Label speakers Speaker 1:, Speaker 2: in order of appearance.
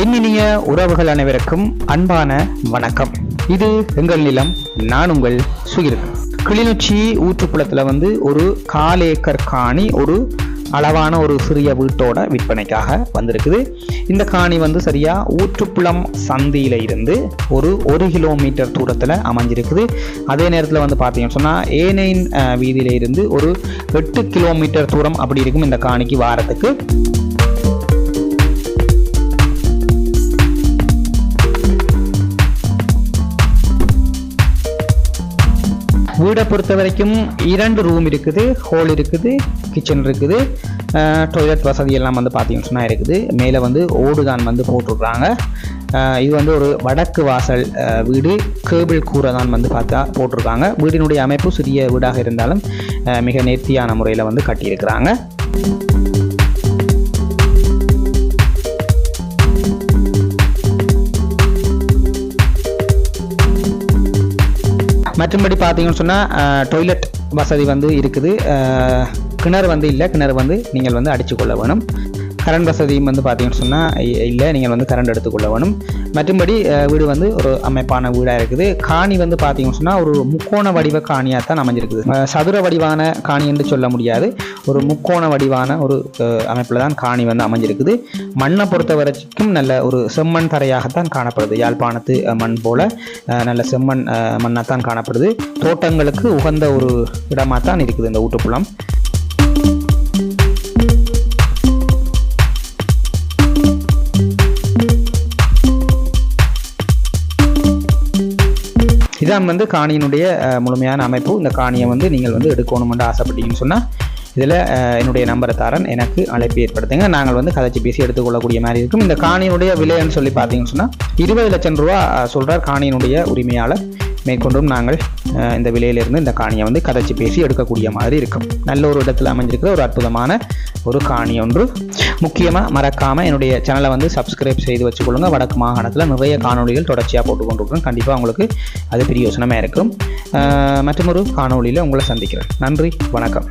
Speaker 1: என்னினிய உறவுகள் அனைவருக்கும் அன்பான வணக்கம். இது எங்கள் நிலம் நான் உங்கள் சுகிர் கிளிநொச்சி ஊற்றுக்குளத்தில் வந்து ஒரு கால் ஏக்கர் காணி ஒரு அளவான ஒரு சிறிய வீட்டோட விற்பனைக்காக வந்திருக்குது. இந்த காணி வந்து சரியா ஊற்றுப்புலம் சந்தியில இருந்து ஒரு ஒரு கிலோமீட்டர் தூரத்தில் அமைஞ்சிருக்குது. அதே நேரத்தில் வந்து பார்த்தீங்கன்னு சொன்னால் ஏனைன் வீதியில இருந்து ஒரு எட்டு கிலோமீட்டர் தூரம் அப்படி இருக்கும் இந்த காணிக்கு வாரத்துக்கு. வீடை பொறுத்த வரைக்கும் இரண்டு ரூம் இருக்குது ஹோல் இருக்குது கிச்சன் இருக்குது. டாய்லெட் வசதி எல்லாம் வந்து பார்த்தீங்கன்னு சொன்னால் இருக்குது. மேலே வந்து ஓடுதான் வந்து போட்டிருக்கிறாங்க இது வந்து ஒரு வடக்கு வாசல் வீடு. கேபிள் கூரை தான் வந்து பார்த்தா போட்டிருக்காங்க. வீடினுடைய அமைப்பு சிறிய வீடாக இருந்தாலும் மிக நேர்த்தியான முறையில் வந்து கட்டியிருக்கிறாங்க. மற்றும்படி பார்த்தீங்கன்னு சொன்னால் டொய்லெட் வசதி வந்து இருக்குது. கிணறு வந்து இல்லை. கிணறு வந்து நீங்கள் வந்து அடித்து கொள்ள வேணும். கரண்ட் வசதியும் வந்து பார்த்தீங்கன்னு சொன்னால் இல்லை. நீங்கள் வந்து கரண்ட் எடுத்துக்கொள்ள வேணும். மற்றும்படி வீடு வந்து ஒரு அமைப்பான வீடாக இருக்குது. காணி வந்து பார்த்தீங்கன்னு சொன்னால் ஒரு முக்கோண வடிவ காணியாக தான் அமைஞ்சிருக்குது சதுர வடிவான காணி என்று சொல்ல முடியாது. ஒரு முக்கோண வடிவான ஒரு அமைப்பில் தான் காணி வந்து அமைஞ்சிருக்குது. மண்ணை பொறுத்த வரைக்கும் நல்ல ஒரு செம்மண் தரையாகத்தான் காணப்படுது. யாழ்ப்பாணத்து மண் போல் நல்ல செம்மண் மண்ணாக தான் காணப்படுது. தோட்டங்களுக்கு உகந்த ஒரு இடமாக தான் இருக்குது இந்த ஊட்டுப்புலம். இதான் வந்து காணியினுடைய முழுமையான அமைப்பு. இந்த காணியை வந்து நீங்கள் வந்து எடுக்கணும்னு ஆசைப்பட்டீங்கன்னு சொன்னால் இதில் என்னுடைய நம்பரை தரேன். எனக்கு அழைப்பு ஏற்படுத்துங்க. நாங்கள் வந்து கதைச்சி பேசி எடுத்துக்கொள்ளக்கூடிய மாதிரி இருக்கும். இந்த காணியினுடைய விலைன்னு சொல்லி பார்த்தீங்கன்னு சொன்னால் இருபது லட்சம் ரூபா சொல்கிறார் காணியினுடைய உரிமையாளர். மேற்கொண்டும் நாங்கள் இந்த விலையிலிருந்து இந்த காணியை வந்து கதைச்சி பேசி எடுக்கக்கூடிய மாதிரி இருக்கும். நல்ல ஒரு இடத்துல அமைஞ்சிருக்கிற ஒரு அற்புதமான ஒரு காணி ஒன்று. முக்கியமாக மறக்காமல் என்னுடைய சேனலை வந்து சப்ஸ்கிரைப் செய்து வச்சுக்கொள்ளுங்க. வடக்கு மாகாணத்தில் நிறைய காணொலிகள் தொடர்ச்சியாக போட்டு கொண்டிருக்கிறோம் கண்டிப்பாக உங்களுக்கு அது பெரிய யோசனமாக இருக்கும். மற்றொரு காணொளியில் உங்களை சந்திக்கிறேன். நன்றி வணக்கம்.